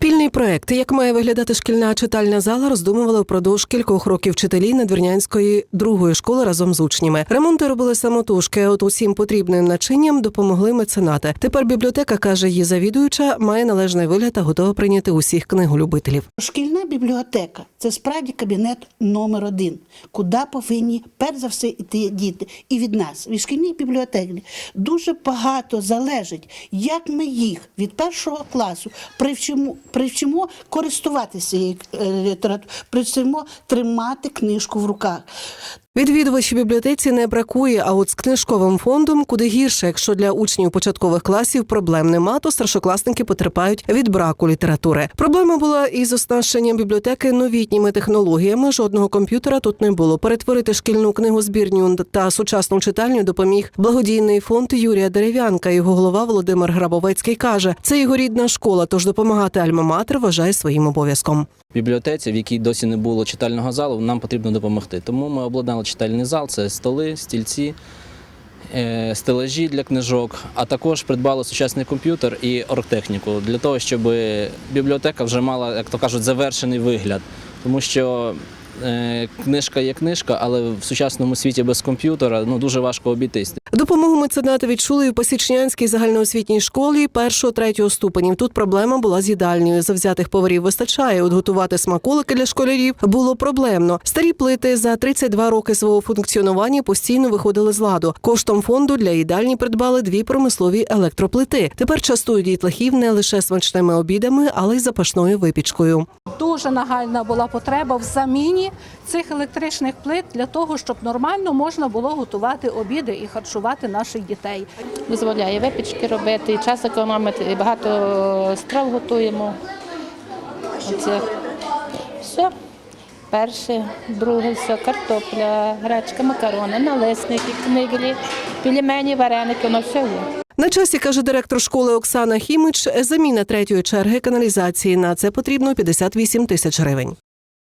Спільний проект, як має виглядати шкільна читальна зала, роздумували впродовж кількох років вчителі Надвірнянської другої школи разом з учнями. Ремонти робили самотужки. От усім потрібним начинням допомогли меценати. Тепер бібліотека каже, її завідуюча має належний вигляд та готова прийняти усіх книголюбителів. Шкільна бібліотека це справді кабінет номер один, куди повинні перш за все йти діти. І від нас, від шкільних бібліотек, дуже багато залежить, як ми їх від першого класу привчимо, привчимо користуватися цією е, літературою, привчимо тримати книжку в руках. Відвідувачів бібліотеці не бракує, а от з книжковим фондом куди гірше, якщо для учнів початкових класів проблем нема, то старшокласники потерпають від браку літератури. Проблема була із оснащенням бібліотеки новітніми технологіями. Жодного комп'ютера тут не було. Перетворити шкільну книгу збірню та сучасну читальню допоміг благодійний фонд Юрія Дерев'янка. Його голова Володимир Грабовецький каже, це його рідна школа, тож допомагати Альма-Матер вважає своїм обов'язком. бібліотеці, в якій досі не було читального залу, нам потрібно допомогти. Тому ми обладнали читальний зал, це столи, стільці, стележі стелажі для книжок, а також придбали сучасний комп'ютер і оргтехніку для того, щоб бібліотека вже мала, як то кажуть, завершений вигляд. Тому що е, книжка є книжка, але в сучасному світі без комп'ютера ну, дуже важко обійтись. Допомогу меценати відчули і в Посічнянській загальноосвітній школі першого третього ступенів. Тут проблема була з їдальнею. Завзятих поварів вистачає. От готувати смаколики для школярів було проблемно. Старі плити за 32 роки свого функціонування постійно виходили з ладу. Коштом фонду для їдальні придбали дві промислові електроплити. Тепер частують дітлахів не лише смачними обідами, але й запашною випічкою. Дуже нагальна була потреба в заміні цих електричних плит для того, щоб нормально можна було готувати обіди і харчувати наших дітей. дозволяє випічки робити, час економити, і багато страв готуємо. Оце все. Перше, друге, все, картопля, гречка, макарони, налисники, книглі, пельмені, вареники, воно все є. На часі каже директор школи Оксана Хімич, заміна третьої черги каналізації. На це потрібно 58 тисяч гривень.